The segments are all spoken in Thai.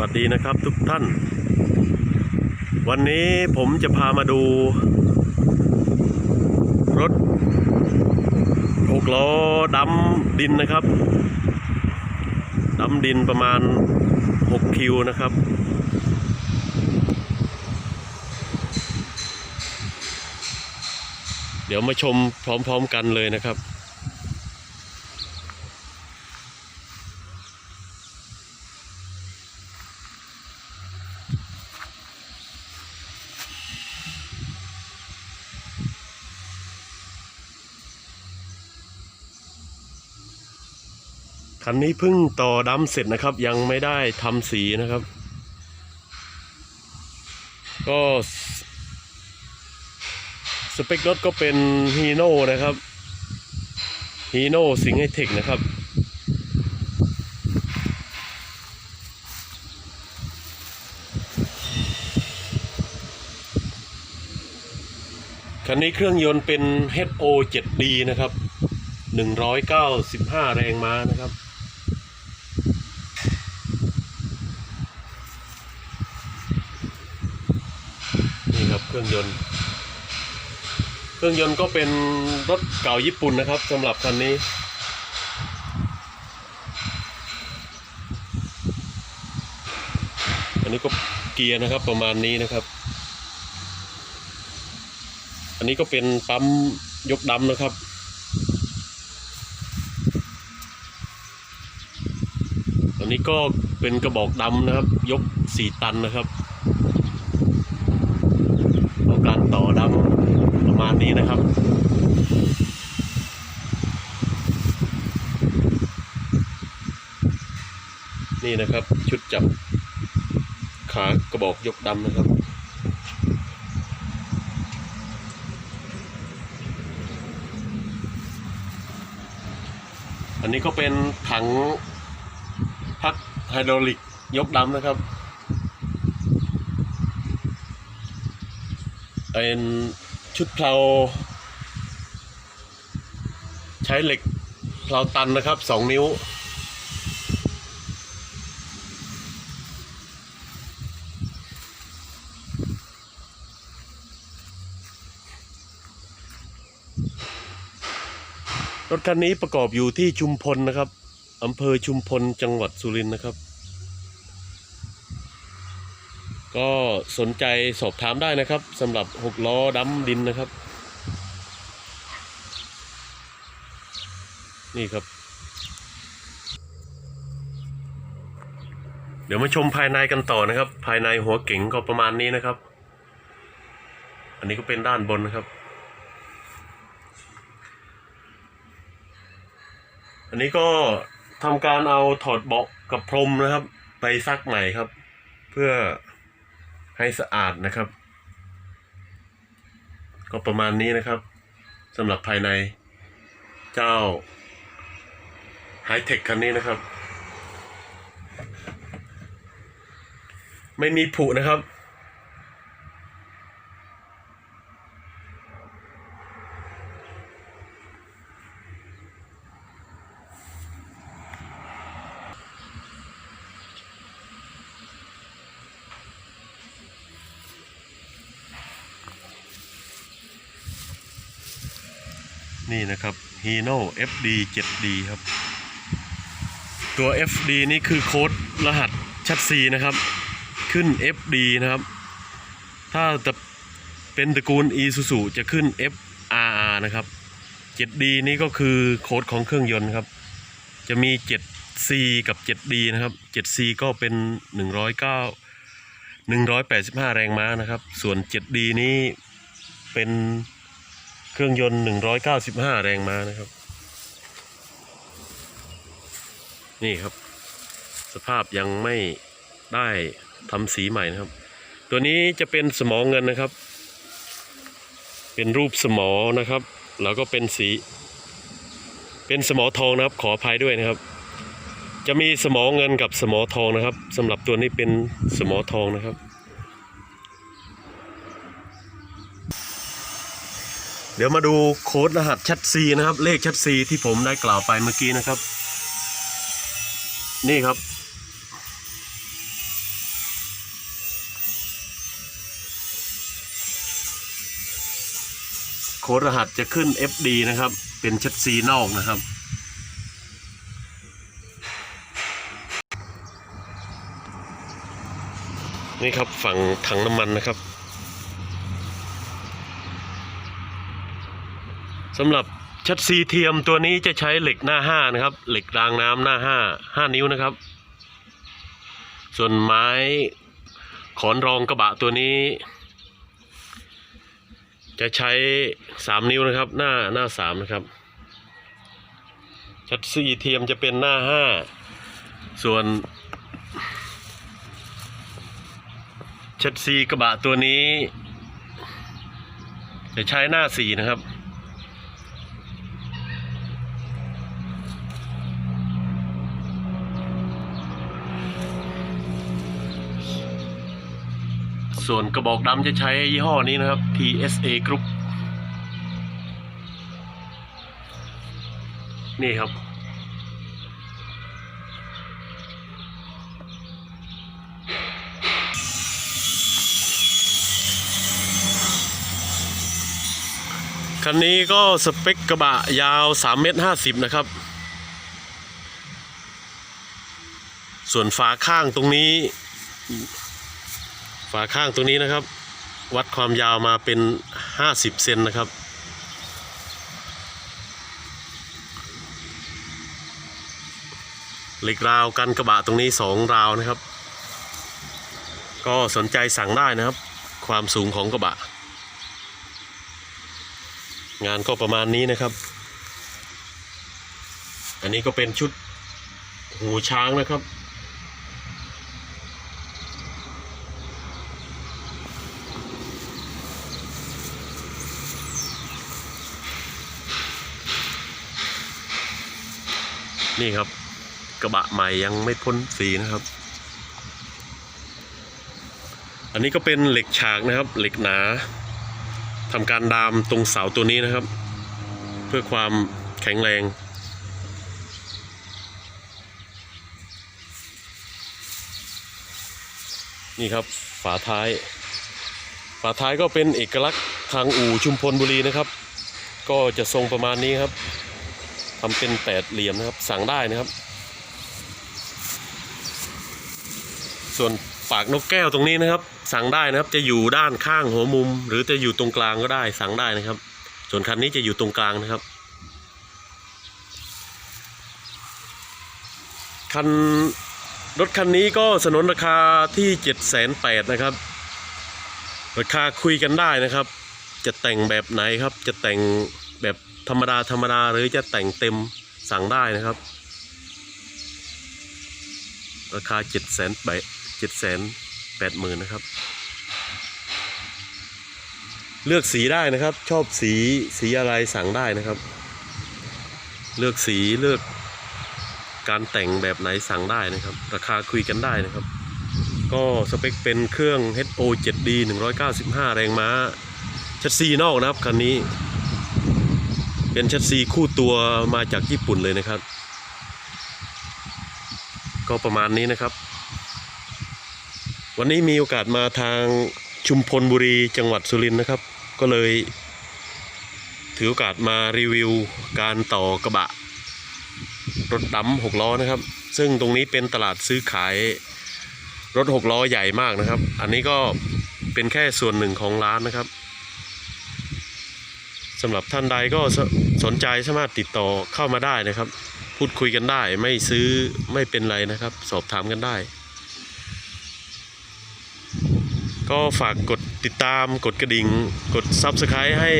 วัสดีนะครับทุกท่าน วันนี้ผมจะพามาดู รถหกล้อดำดินนะครับดำดินประมาณ 6 คิวนะครับ เดี๋ยวมาชมพร้อมๆกันเลยนะครับ คันนี้เพิ่งต่อดำเสร็จนะครับ ยังไม่ได้ทำสีนะครับ ก็สสเปครถก็เป็นฮีโน่นะครับฮีโน่สิงไฮเทคนะครับคันนี้เครื่องยนต์เป็น HO 7D นะครับ 195 แรงม้านะครับ นี่ครับ เครื่องยนต์ เครื่องยนต์ก็เป็นรถเก่าญี่ปุ่นนะครับสำหรับคันนี้ อันนี้ก็เกียร์นะครับประมาณนี้นะครับ อันนี้ก็เป็นปั๊มยกดำนะครับอันนี้ก็เป็นกระบอกดำนะครับ ยกสี่ตันนะครับเอาการต่อดำประมาณ นะครับ นี่นะครับชุดจับขากระบอกยกดำนะครับ อันนี้ก็เป็นถังพักไฮดรอลิกยกดำนะครับเป็นชุดเพลา ช้เหล็กเพลาตันนะครับสองนิ้ว รถคันนี้ประกอบอยู่ที่ชุมพลนะครับอำเภอชุมพลจังหวัดสุรินทร์นะครับ ก็สนใจสอบถามได้นะครับสำหรับหกล้อดำดินนะครับ นี่ครับ เดี๋ยวมาชมภายในกันต่อนะครับ ภายในหัวเก๋งก็ประมาณนี้นะครับ อันนี้ก็เป็นด้านบนนะครับ อันนี้ก็ทำการเอาถอดเบาะกับพรมนะครับ ไปซักใหม่ครับ เพื่อให้สะอาดนะครับ ก็ประมาณนี้นะครับสำหรับภายในเจ้า ไฮเทคคันนี้นะครับ ไม่มีผุนะครับ นี่นะครับ Hino FD 7D ครับ ตัว FD นี่คือโค้ดรหัสชัดซีนะครับ ขึ้น FD นะครับ ถ้าจะเป็นตระกูล Isuzu จะขึ้น FRR นะครับ 7D นี่ก็คือโค้ดของเครื่องยนต์ครับ จะมี 7C กับ 7D นะครับ 7C ก็เป็น 109 185 แรงม้านะครับ ส่วน 7D นี้เป็นเครื่องยนต์ 195 แรงม้านะครับ นี่ครับ สภาพยังไม่ได้ทำสีใหม่นะครับ ตัวนี้จะเป็นสมองเงินนะครับ เป็นรูปสมอนะครับ แล้วก็เป็นสี เป็นสมอทองนะครับ ขออภัยด้วยนะครับ จะมีสมอเงินกับสมอทองนะครับสำหรับตัวนี้เป็นสมอทองนะครับเดี๋ยวมาดูโค้ดรหัสชัดซีนะครับ เลขชัดซีที่ผมได้กล่าวไปเมื่อกี้นะครับ นี่ครับ โค้ดรหัสจะขึ้น FD นะครับ เป็นชัดซีนอกนะครับ นี่ครับฝั่งถังน้ำมันนะครับสำหรับ ชัดซีเทียมตัวนี้จะใช้เหล็กหน้า5นะครับ เหล็กรางน้ำหน้า5 5นิ้วนะครับ ส่วนไม้ขอนรองกระบะตัวนี้ จะใช้3นิ้วนะครับ หน้าหน้า3นะครับ ชัดซีเทียมจะเป็นหน้า5ส่วนชัดซีกระบะตัวนี้ จะใช้หน้าสี่นะครับ ส่วนกระบอกดำจะใช้ยี่ห้อนี้นะครับ PSA Group นี่ครับ คันนี้ก็สเปคกระบะยาว 3 เมตร 50 นะครับ ส่วนฝาข้างตรงนี้ ฝาข้างตรงนี้นะครับ วัดความยาวมาเป็น 50 เซนนะครับ เหล็กราวกันกระบะตรงนี้ 2 ราวนะครับ ก็สนใจสั่งได้นะครับ ความสูงของกระบะ งานก็ประมาณนี้นะครับ อันนี้ก็เป็นชุดหูช้างนะครับ นี่ครับ กระบะใหม่ยังไม่พ้นสีนะครับ อันนี้ก็เป็นเหล็กฉากนะครับ เหล็กหนาทำการดามตรงเสาตัวนี้นะครับ เพื่อความแข็งแรงนี่ครับฝาท้าย ฝาท้ายก็เป็นเอกลักษณ์ทางอู่ชุมพลบุรีนะครับ ก็จะทรงประมาณนี้ครับ ทำเป็นแปดเหลี่ยมนะครับ สั่งได้นะครับ ส่วนปากนกแก้วตรงนี้นะครับ สั่งได้นะครับ จะอยู่ด้านข้างหัวมุม หรือจะอยู่ตรงกลางก็ได้สั่งได้นะครับ ส่วนคันนี้จะอยู่ตรงกลางนะครับคันรถคันนี้ก็สนนราคาที่เจ็ดแสนแปดนะครับ ราคาคุยกันได้นะครับ จะแต่งแบบไหนครับ จะแต่งแบบ ธรรมดาธรรมดาหรือจะแต่งเต็มสั่งได้นะครับ ราคาเจ็ดแสนแปดเจ็ดแสนแปดหมื่นนะครับ เลือกสีได้นะครับ ชอบสีสีอะไรสั่งได้นะครับ เลือกสีเลือกการแต่งแบบไหนสั่งได้นะครับ ราคาคุยกันได้นะครับ ก็สเปคเป็นเครื่อง HO 7D 195 แรงม้าชัดซีนอกนะครับคันนี้ เป็นชัดซีคู่ตัวมาจากญี่ปุ่นเลยนะครับ ก็ประมาณนี้นะครับ วันนี้มีโอกาสมาทางชุมพลบุรีจังหวัดสุรินทร์นะครับ ก็เลย ถือโอกาสมารีวิวการต่อกระบะ รถดำหกล้อนะครับ ซึ่งตรงนี้เป็นตลาดซื้อขายรถหกล้อใหญ่มากนะครับ อันนี้ก็เป็นแค่ส่วนหนึ่งของร้านนะครับ สำหรับท่านใดก็สสนใจสามารถติดต่อเข้ามาได้นะครับ พูดคุยกันได้ไม่ซื้อไม่เป็นไรนะครับ สอบถามกันได้ ก็ฝากกดติดตามกดกระดิ่ง กด Subscribe ให้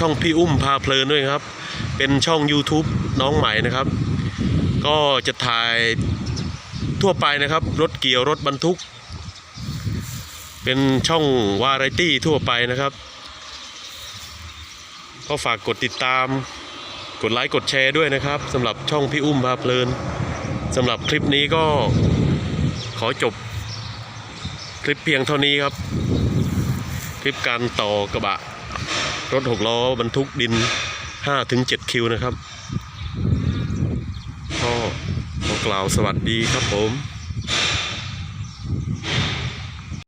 ช่องพี่อุ้มพาเพลินด้วยครับ เป็นช่อง YouTube น้องใหม่นะครับ ก็จะถ่ายทั่วไปนะครับ รถเกี่ยวรถบรรทุก เป็นช่องวาไรตี้ทั่วไปนะครับ ก็ฝากกดติดตาม กดไลค์กดแชร์ด้วยนะครับสำหรับช่องพี่อุ้มพาเพลินสำหรับคลิปนี้ก็ขอจบคลิปเพียงเท่านี้ครับ คลิปการต่อกระบะ รถหกล้อบรรทุกดิน 5-7 คิวนะครับ ก็ขอกล่าวสวัสดีครับผม